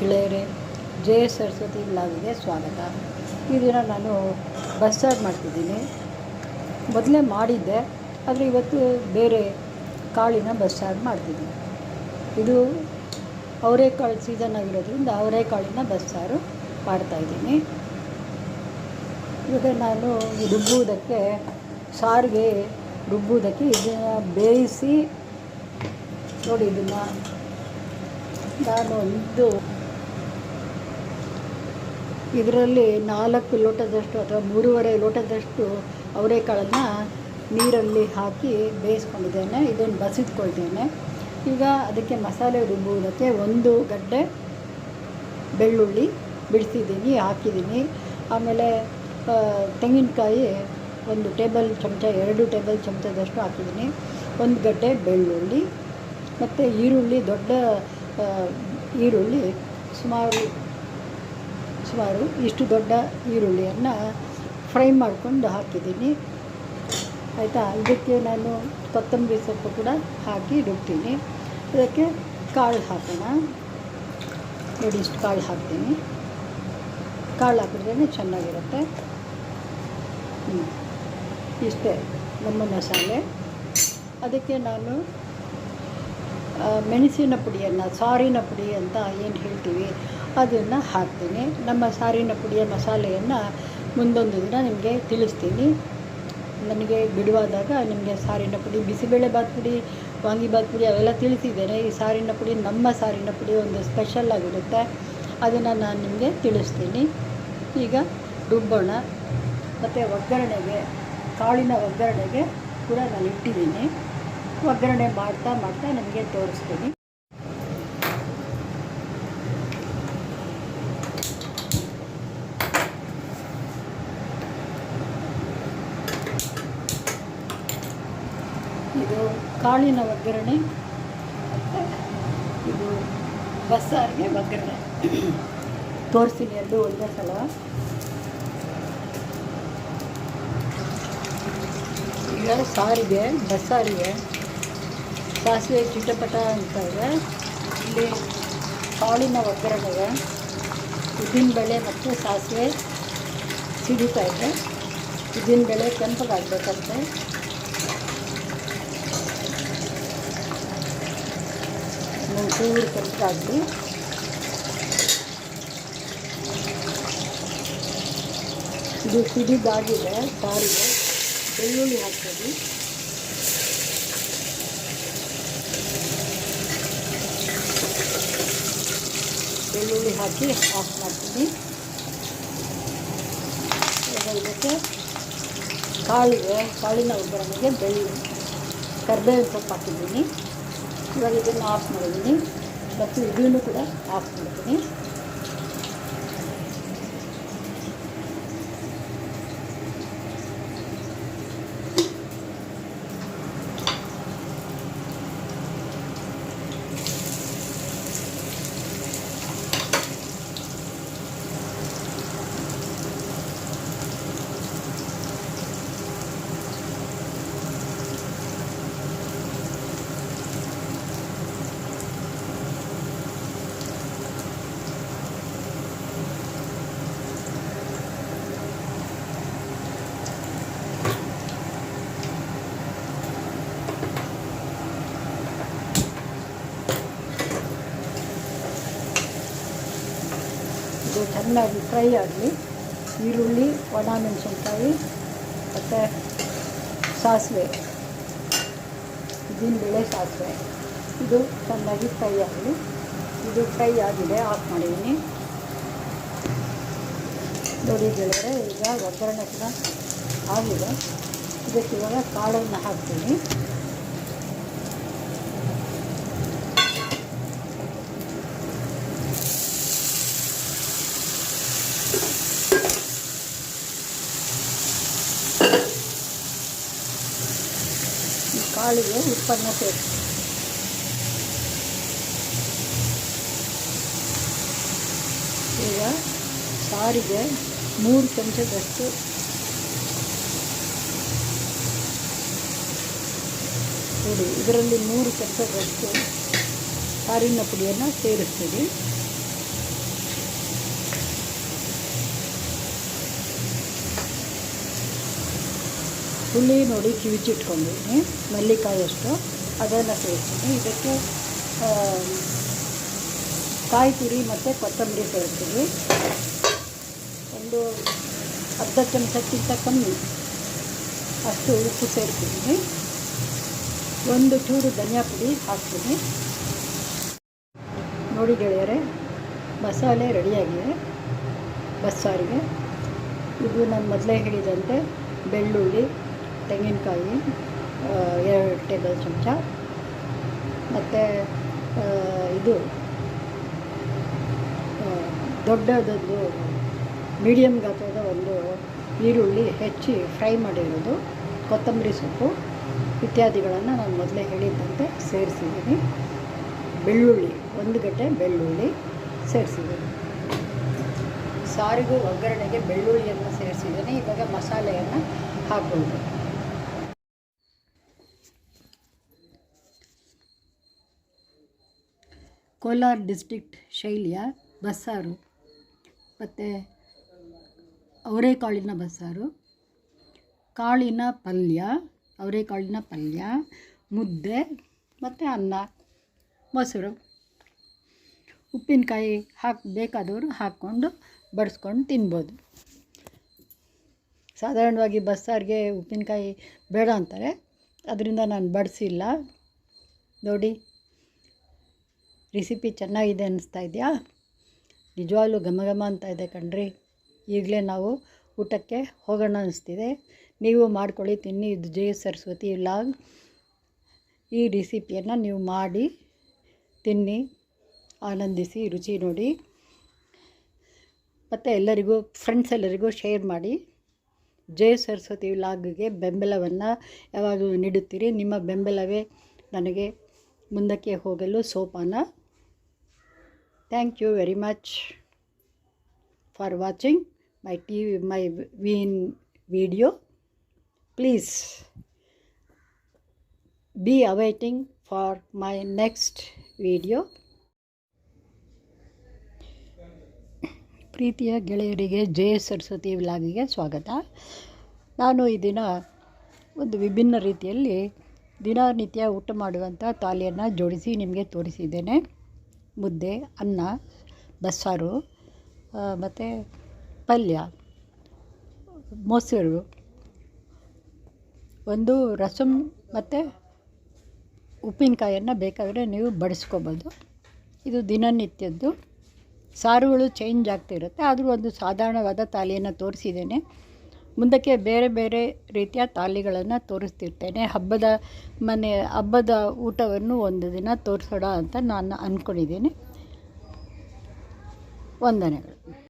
ಗೆಳೆಯರೇ, ಜಯ ಸರಸ್ವತಿ ಬ್ಲಾಗ್ಗೆ ಸ್ವಾಗತ. ಈ ದಿನ ನಾನು ಬಸ್ಸಾರು ಮಾಡ್ತಿದ್ದೀನಿ. ಮೊದಲೇ ಮಾಡಿದ್ದೆ, ಆದರೆ ಇವತ್ತು ಬೇರೆ ಕಾಳಿನ ಬಸ್ಸಾರು ಮಾಡ್ತಿದ್ದೀನಿ. ಇದು ಅವರೆಕಾಳು ಸೀಸನ್ ಆಗಿರೋದ್ರಿಂದ ಅವರೆಕಾಳಿನ ಬಸ್ಸಾರು ಮಾಡ್ತಾಯಿದ್ದೀನಿ ಇವಾಗ ನಾನು ರುಬ್ಬುವುದಕ್ಕೆ ಸಾರಿಗೆ ರುಬ್ಬುವುದಕ್ಕೆ ಇದನ್ನು ಬೇಯಿಸಿ ನೋಡಿ ಇದನ್ನು ನಾನು ಒಂದು ಇದರಲ್ಲಿ ನಾಲ್ಕು ಲೋಟದಷ್ಟು ಅಥವಾ ಮೂರುವರೆ ಲೋಟದಷ್ಟು ಅವರೆಕಾಳನ್ನು ನೀರಲ್ಲಿ ಹಾಕಿ ಬೇಯಿಸ್ಕೊಂಡಿದ್ದೇನೆ. ಇದನ್ನು ಬಸಿದ್ಕೊಳ್ತೇನೆ ಈಗ ಅದಕ್ಕೆ ಮಸಾಲೆ ರುಬ್ಬುವುದಕ್ಕೆ ಒಂದು ಗಡ್ಡೆ ಬೆಳ್ಳುಳ್ಳಿ ಬಿಡಿಸಿದ್ದೀನಿ, ಹಾಕಿದ್ದೀನಿ. ಆಮೇಲೆ ತೆಂಗಿನಕಾಯಿ ಒಂದು ಟೇಬಲ್ ಚಮಚ, ಎರಡು ಟೇಬಲ್ ಚಮಚದಷ್ಟು ಹಾಕಿದ್ದೀನಿ. ಒಂದು ಗಡ್ಡೆ ಬೆಳ್ಳುಳ್ಳಿ ಮತ್ತು ಈರುಳ್ಳಿ, ದೊಡ್ಡ ಈರುಳ್ಳಿ, ಸುಮಾರು ಸುಮಾರು ಇಷ್ಟು ದೊಡ್ಡ ಈರುಳ್ಳಿಯನ್ನು ಫ್ರೈ ಮಾಡಿಕೊಂಡು ಹಾಕಿದ್ದೀನಿ. ಆಯಿತಾ? ಇದಕ್ಕೆ ನಾನು ಕೊತ್ತಂಬರಿ ಸೊಪ್ಪು ಕೂಡ ಹಾಕಿ ರುಬ್ತೀನಿ ಇದಕ್ಕೆ ಕಾಳು ಹಾಕೋಣ. ನೋಡಿ, ಇಷ್ಟು ಕಾಳು ಹಾಕ್ತೀನಿ. ಕಾಳು ಹಾಕಿದ್ರೇ ಚೆನ್ನಾಗಿರುತ್ತೆ. ಹ್ಞೂ ಇಷ್ಟೇ, ನಮ್ಮ ಮಸಾಲೆ. ಅದಕ್ಕೆ ನಾನು ಮೆಣಸಿನ ಪುಡಿಯನ್ನು, ಸಾರಿನ ಪುಡಿ ಅಂತ ಏನು ಹೇಳ್ತೀವಿ? ಅದನ್ನು ಹಾಕ್ತೀನಿ. ನಮ್ಮ ಸಾರಿನ ಪುಡಿಯ ಮಸಾಲೆಯನ್ನು ಮುಂದೊಂದು ದಿನ ನಿಮಗೆ ತಿಳಿಸ್ತೀನಿ. ನನಗೆ ಬಿಡುವಾದಾಗ ನಿಮಗೆ ಸಾರಿನ ಪುಡಿ ಬಿಸಿಬೇಳೆಬಾತ್ ಪುಡಿ ವಾಂಗಿಬಾತ್ ಪುಡಿ ಅವೆಲ್ಲ ತಿಳಿಸಿದ್ದೇನೆ. ಈ ಸಾರಿನ ಪುಡಿ ನಮ್ಮ ಸಾರಿನ ಪುಡಿ ಒಂದು ಸ್ಪೆಷಲ್ ಆಗಿರುತ್ತೆ. ಅದನ್ನು ನಾನು ನಿಮಗೆ ತಿಳಿಸ್ತೀನಿ. ಈಗ ರುಬ್ಬೋಣ. ಮತ್ತು ಒಗ್ಗರಣೆಗೆ, ಕಾಳಿನ ಒಗ್ಗರಣೆಗೆ ಕೂಡ ನಾನು ಇಟ್ಟಿದ್ದೀನಿ. ಒಗ್ಗರಣೆ ಮಾಡ್ತಾ ಮಾಡ್ತಾ ನಿಮಗೆ ತೋರಿಸ್ತೀನಿ ಇದು ಕಾಳಿನ ಒಗ್ಗರಣೆ. ಇದು ಬಸ್ಸಾರಿಗೆ ಒಗ್ಗರಣೆ. ತೋರಿಸ್ತೀನಿ ಎರಡು ಒಂದೇ ಸಲ. ಈಗ ಸಾರಿಗೆ, ಬಸ್ಸಾರಿಗೆ ಸಾಸಿವೆ ಚಿಟಪಟ ಅಂತ ಇದೆ. ಇಲ್ಲಿ ಕಾಳಿನ ಒಗ್ಗರಣೆಗೆ ಉದ್ದಿನಬೇಳೆ ಮತ್ತು ಸಾಸಿವೆ ಸಿಡಿತಾ ಇದೆ. ಉದ್ದಿನಬೇಳೆ ಕೆಂಪಗಾಗಬೇಕಂತೆ ಒಂಚೂರು ಕೆಂಪಗಾಗಲಿ ಇದು ಸಿಡಿದಾಗಿದೆ ಸಾರಿಗೆ ಬೆಳ್ಳುಳ್ಳಿ ಹಾಕ್ತೀವಿ ಬೆಳ್ಳುಳ್ಳಿ ಹಾಕಿ ಆಫ್ ಮಾಡ್ತೀನಿ ಇವಾಗ ಇದಕ್ಕೆ ಕಾಳಿಗೆ ಕಾಳಿನ ಒಗ್ಗರಣೆಗೆ ಬೆಳ್ಳುಳ್ಳಿ ಕರ್ಬೇವಿನ ಸೊಪ್ಪು ಹಾಕಿದ್ದೀನಿ ಇವಾಗ ಇದನ್ನು ಆಫ್ ಮಾಡಿದ್ದೀನಿ ಮತ್ತು ಇದನ್ನು ಕೂಡ ಆಫ್ ಮಾಡ್ತೀನಿ. ಇದು ಚೆನ್ನಾಗಿ ಫ್ರೈ ಆಗಲಿ, ಈರುಳ್ಳಿ ಒಣ ಮೆಣಸಿನ್ಕಾಯಿ ಮತ್ತು ಸಾಸಿವೆ. ಉದ್ದಿನಬೇಳೆ ಸಾಸಿವೆ. ಇದು ಚೆನ್ನಾಗಿ ಫ್ರೈ ಆಗಲಿ. ಇದು ಫ್ರೈ ಆಗಿದೆ, ಆಫ್ ಮಾಡಿದ್ದೀನಿ. ನೋಡಿ ಗೆಳೆಯರೆ, ಈಗ ಒಗ್ಗರಣೆ ಕೂಡ ಆಗಿದೆ. ಇದಕ್ಕೆ ಇವಾಗ ಕಾಳನ್ನು ಹಾಕ್ತೀನಿ. ಈ ಕಾಳಿಗೆ ಉಪ್ಪನ್ನು ಸೇರಿಸಿ ಈಗ ಸಾರಿಗೆ ಮೂರು ಚಮಚದಷ್ಟು ನೋಡಿ ಇದರಲ್ಲಿ ಮೂರು ಚಮಚದಷ್ಟು ಸಾರಿನ ಪುಡಿಯನ್ನು ಸೇರಿಸ್ತೀವಿ ಹುಳಿ ನೋಡಿ ಕಿವಿಚಿಟ್ಕೊಂಡಿದ್ದೀನಿ ನೆಲ್ಲಿಕಾಯಷ್ಟು ಅದನ್ನು ಸೇರಿಸ್ತೀನಿ ಇದಕ್ಕೆ ಕಾಯಿ ತುರಿ ಮತ್ತು ಕೊತ್ತಂಬರಿ ಸೇರಿಸ್ತೀವಿ. ಒಂದು ಅರ್ಧ ಚಮಚಕ್ಕಿಂತ ಕಮ್ಮಿ ಅಷ್ಟು ಉಪ್ಪು ಸೇರಿಸ್ತೀನಿ ಒಂದು ಚೂರು ಧನಿಯಾ ಪುಡಿ ಹಾಕ್ತೀನಿ. ನೋಡಿ ಗೆಳೆಯರೆ, ಮಸಾಲೆ ರೆಡಿಯಾಗಿದೆ ಬಸ್ಸಾರಿಗೆ. ಇದು ನಾನು ಮೊದಲೇ ಹೇಳಿದಂತೆ ಬೆಳ್ಳುಳ್ಳಿ ತೆಂಗಿನಕಾಯಿ ಎರಡು ಟೇಬಲ್ ಚಮಚ. ಮತ್ತು ಇದು ದೊಡ್ಡದೊಂದು ಮೀಡಿಯಮ್ ಗಾತ್ರದ ಒಂದು ಈರುಳ್ಳಿ ಹೆಚ್ಚಿ ಫ್ರೈ ಮಾಡಿರೋದು, ಕೊತ್ತಂಬರಿ ಸೊಪ್ಪು ಇತ್ಯಾದಿಗಳನ್ನು ನಾನು ಮೊದಲೇ ಹೇಳಿದ್ದಂತೆ ಸೇರಿಸಿದ್ದೀನಿ. ಬೆಳ್ಳುಳ್ಳಿ, ಒಂದು ಗಡ್ಡೆ ಬೆಳ್ಳುಳ್ಳಿ ಸೇರಿಸಿದ್ದೀನಿ. ಸಾರಿಗೂ ಒಗ್ಗರಣೆಗೆ ಬೆಳ್ಳುಳ್ಳಿಯನ್ನು ಸೇರಿಸಿದ್ದೀನಿ. ಇವಾಗ ಮಸಾಲೆಯನ್ನು ಹಾಕ್ಬೋದು. ಕೋಲಾರ ಡಿಸ್ಟಿಕ್ಟ್ ಶೈಲಿಯ ಬಸ್ಸಾರು. ಮತ್ತು ಅವರೆಕಾಳಿನ ಬಸ್ಸಾರು. ಕಾಳಿನ ಪಲ್ಯ, ಅವರೆಕಾಳಿನ ಪಲ್ಯ, ಮುದ್ದೆ, ಮತ್ತು ಅನ್ನ, ಮೊಸರು. ಉಪ್ಪಿನಕಾಯಿ ಹಾಕಿ, ಬೇಕಾದವರು ಹಾಕ್ಕೊಂಡು ಬಡಿಸ್ಕೊಂಡು ತಿನ್ಬೋದು. ಸಾಧಾರಣವಾಗಿ ಬಸ್ಸಾರಿಗೆ ಉಪ್ಪಿನಕಾಯಿ ಬೇಡ ಅಂತಾರೆ. ಅದರಿಂದ ನಾನು ಬಡಿಸಿಲ್ಲ. ನೋಡಿ. ರೆಸಿಪಿ ಚೆನ್ನಾಗಿದೆ ಅನ್ನಿಸ್ತಾ ಇದೆಯಾ? ನಿಜವಾಗ್ಲೂ ಘಮ ಘಮ ಅಂತ ಇದೆ ಕಣ್ರಿ. ಈಗಲೇ ನಾವು ಊಟಕ್ಕೆ ಹೋಗೋಣ ಅನ್ನಿಸ್ತಿದೆ. ನೀವು ಮಾಡ್ಕೊಳ್ಳಿ, ತಿನ್ನಿ. ಇದು ಜಯ ಸರಸ್ವತಿ ಲಾಗ್ ಈ ರೆಸಿಪಿಯನ್ನು ನೀವು ಮಾಡಿ, ತಿನ್ನಿ, ಆನಂದಿಸಿ, ರುಚಿ ನೋಡಿ. ಮತ್ತು ಎಲ್ಲರಿಗೂ ಫ್ರೆಂಡ್ಸ್ ಎಲ್ಲರಿಗೂ ಶೇರ್ ಮಾಡಿ. ಜಯ ಸರಸ್ವತಿ ವ್ಲಾಗ್ಗೆ ಬೆಂಬಲವನ್ನು ಯಾವಾಗಲೂ ನೀಡುತ್ತೀರಿ. ನಿಮ್ಮ ಬೆಂಬಲವೇ ನನಗೆ ಮುಂದಕ್ಕೆ ಹೋಗಲು ಸೋಪಾನ. You very much for watching my T V my vein video please be awaiting for my next video ಪ್ರೀತಿಯ ಗೆಳೆಯರಿಗೆ ಜಯ ಸರಸ್ವತಿ ವ್ಲಾಗಿಗೆ ಸ್ವಾಗತ. ನಾನು ಈ ದಿನ ಒಂದು ವಿಭಿನ್ನ ರೀತಿಯಲ್ಲಿ ದಿನನಿತ್ಯ ಊಟ ಮಾಡುವಂಥ ತಾಲಿಯನ್ನು ಜೋಡಿಸಿ ನಿಮಗೆ ತೋರಿಸಿದ್ದೇನೆ. ಮುದ್ದೆ, ಅನ್ನ, ಬಸ್ಸಾರು ಮತ್ತು ಪಲ್ಯ, ಮೊಸರು, ಒಂದು ರಸಮ್ ಮತ್ತು ಉಪ್ಪಿನಕಾಯನ್ನು ಬೇಕಾದರೆ ನೀವು ಬಡಿಸ್ಕೋಬೋದು. ಇದು ದಿನನಿತ್ಯದ್ದು. ಸಾರುಗಳು ಚೇಂಜ್ ಆಗ್ತಿರುತ್ತೆ. ಆದರೂ ಒಂದು ಸಾಧಾರಣವಾದ ತಾಳಿಯನ್ನು ತೋರಿಸಿದ್ದೇನೆ. ಮುಂದಕ್ಕೆ ಬೇರೆ ಬೇರೆ ರೀತಿಯ ತಾಲಿಗಳನ್ನು ತೋರಿಸ್ತಿರ್ತೇನೆ. ಹಬ್ಬದ ಮನೆ, ಹಬ್ಬದ ಊಟವನ್ನು ಒಂದು ದಿನ ತೋರಿಸೋಣ ಅಂತ ನಾನು ಅಂದ್ಕೊಂಡಿದ್ದೀನಿ ವಂದನೆಗಳು.